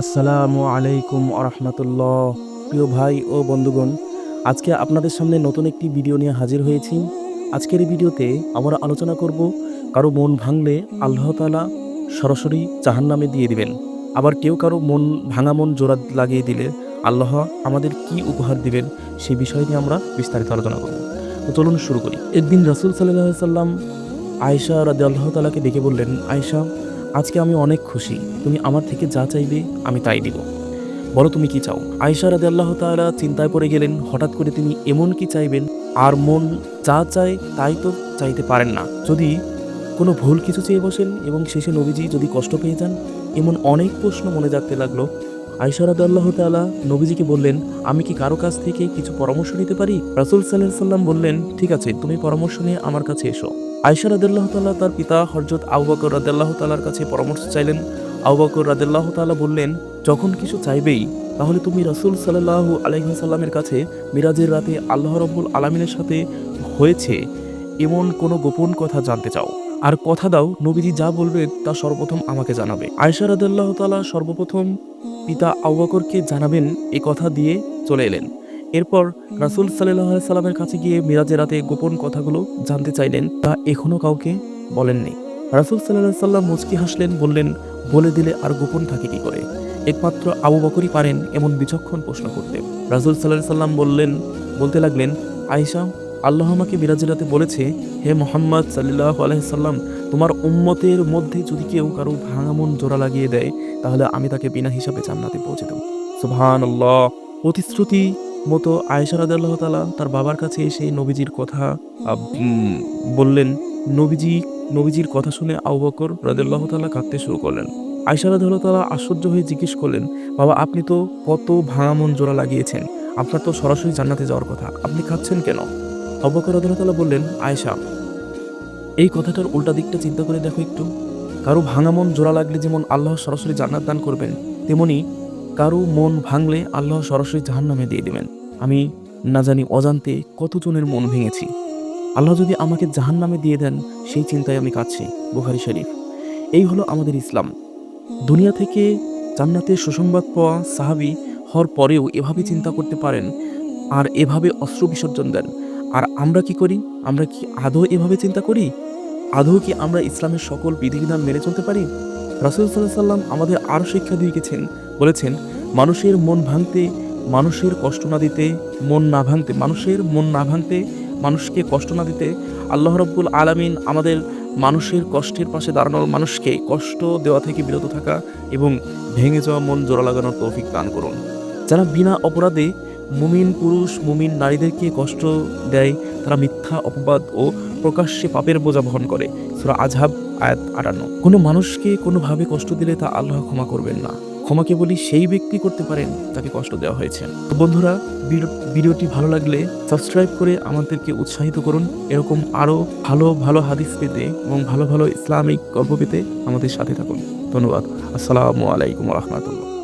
আসসালামু আলাইকুম আরহামতুল্লাহ। প্রিয় ভাই ও বন্ধুগণ, আজকে আপনাদের সামনে নতুন একটি ভিডিও নিয়ে হাজির হয়েছি। আজকের এই ভিডিওতে আমরা আলোচনা করব, কারও মন ভাঙলে আল্লাহ তালা সরাসরি জাহান্নামে দিয়ে দিবেন। আবার কেউ কারও মন ভাঙা মন জোড়া লাগিয়ে দিলে আল্লাহ আমাদের কি উপহার দিবেন সেই বিষয় নিয়ে আমরা বিস্তারিত আলোচনা করব। তো চলুন শুরু করি। একদিন রাসুল সাল্লাহ সাল্লাম আয়সা রাদে আল্লাহ তালাকে ডেকে বললেন আয়সা আজকে আমি অনেক খুশি। তুমি আমার থেকে যা চাইবে, আমি তাই দিব। বলো তুমি কি চাও? আয়সা রাদে আল্লাহ তালা চিন্তায় পড়ে গেলেন, হঠাৎ করে তিনি এমন কি চাইবেন? আর মন যা চায় তাই তো চাইতে পারেন না। যদি কোনো ভুল কিছু চেয়ে বসেন এবং শেষে নবীজি যদি কষ্ট পেয়ে যান, এমন অনেক প্রশ্ন মনে রাখতে লাগল। আয়সা রাদে আল্লাহ তালা নবীজিকে বললেন, আমি কি কারও কাছ থেকে কিছু পরামর্শ নিতে পারি? রাসুল সাল্লাহ সাল্লাম বললেন, ঠিক আছে, তুমি পরামর্শ নিয়ে আমার কাছে এসো। আয়সা রাদেল্লাহ তাল্লাহ তার পিতা হরজত আউ বকর রাদেল্লাহ তালার কাছে পরামর্শ চাইলেন। আউ বকর রাদেল্লাহ তালা বললেন, যখন কিছু চাইবেই, তাহলে তুমি রসুল সাল্লাহ আলহিহাসাল্লামের কাছে মিরাজের রাতে আল্লাহ রব্বুল আলমিনের সাথে হয়েছে এমন কোনো গোপন কথা জানতে চাও। আর কথা দাও, নবীজি যা বলবে তা সর্বপ্রথম আমাকে জানাবে। আয়সা রাদেল্লাহ তালা সর্বপ্রথম পিতা আউ বকরকে জানাবেন এ কথা দিয়ে চলে এলেন। এরপর রাসুল সাল্লাহ সাল্লামের কাছে গিয়ে মিরাজের রাতে গোপন কথাগুলো জানতে চাইলেন, তা এখনও কাউকে বলেননি। রাসুল সাল্লাহ সাল্লাম মুচকি হাসলেন, বললেন, বলে দিলে আর গোপন থাকে কি করে? একমাত্র আবু বকরই পারেন এমন বিচক্ষণ প্রশ্ন করতে। রাসুল সাল্লাহ সাল্লাম বললেন, বলতে লাগলেন, আয়েশা, আল্লাহ আমাকে মিরাজের রাতে বলেছে হে মোহাম্মদ সাল্লাহ আলহিসাল্লাম তোমার উম্মতের মধ্যে যদি কেউ কারও ভাঙা মন জোড়া লাগিয়ে দেয়, তাহলে আমি তাকে বিনা হিসাবে জান্নাতে পৌঁছে দেব। সুবহান আল্লাহ প্রতিশ্রুতি মতো আয়েশা রাদিয়াল্লাহু তালা তার বাবার কাছে এসে নবীজির কথা বললেন, নবীজি, নবীজির কথা শুনে আবু বকর রাদিয়াল্লাহু তাআলা কাঁদতে শুরু করলেন। আয়েশা রাদিয়াল্লাহু তালা আশ্চর্য হয়ে জিজ্ঞেস করলেন, বাবা, আপনি তো কত ভাঙা মন জোড়া লাগিয়েছেন? আপনার তো সরাসরি জান্নাতে যাওয়ার কথা। আপনি খাচ্ছেন কেন? আবু বকর বললেন, আয়েশা, এই কথাটার উল্টা দিকটা চিন্তা করে দেখো একটু। কারও ভাঙা মন জোড়া লাগলে যেমন আল্লাহ সরাসরি জান্নাত দান করবেন, তেমনি কারও মন ভাঙলে আল্লাহ সরাসরি জাহান্নামে দিয়ে দেবেন। আমি না জানি অজান্তে কতজনের মন ভেঙেছি। আল্লাহ যদি আমাকে জাহান্নামে দিয়ে দেন, সেই চিন্তায় আমি কাঁদছি। বুখারি শরীফ। এই হলো আমাদের ইসলাম। দুনিয়া থেকে জান্নাতের সুসংবাদ পাওয়া সাহাবি হওয়ার পরেও এভাবে চিন্তা করতে পারেন, আর এভাবে অস্ত্র বিসর্জন দেন। আর আমরা কি করি? আমরা কি আদৌ এভাবে চিন্তা করি? আদৌ কি আমরা ইসলামের সকল বিধিবিধান মেনে চলতে পারি? রাসুল সাল্লাহ সাল্লাম আমাদের আরও শিক্ষা দিয়ে গেছেন, বলেছেন, মানুষের মন ভাঙতে, মানুষের কষ্ট না দিতে মন না ভাঙতে, মানুষের মন না ভাঙতে মানুষকে কষ্ট না দিতে আল্লাহ রব্বুল আলামিন আমাদের মানুষের কষ্টের পাশে দাঁড়ানোর মানুষকে কষ্ট দেওয়া থেকে বিরত থাকা এবং ভেঙে যাওয়া মন জোড়া লাগানোর তৌফিক দান করুন। যারা বিনা অপরাধে মুমিন পুরুষ, মুমিন নারীদেরকে কষ্ট দেয়, তারা মিথ্যা, অপবাদ ও প্রকাশ্যে পাপের বোঝা বহন করে। সুরা আজহাব আয়াত আটান্ন। কোনো মানুষকে কোনোভাবে কষ্ট দিলে তা আল্লাহ ক্ষমা করবেন না। ক্ষমা কেবলই সেই ব্যক্তি করতে পারেন, তাকে কষ্ট দেওয়া হয়েছে। তো বন্ধুরা ভিডিও- ভিডিওটি ভালো লাগলে সাবস্ক্রাইব করে আমাদেরকে উৎসাহিত করুন। এরকম আরও ভালো ভালো হাদিস পেতে এবং ভালো ভালো ইসলামিক গল্প পেতে আমাদের সাথে থাকুন। ধন্যবাদ। আসসালামু আলাইকুম রহমতুল্লাহ।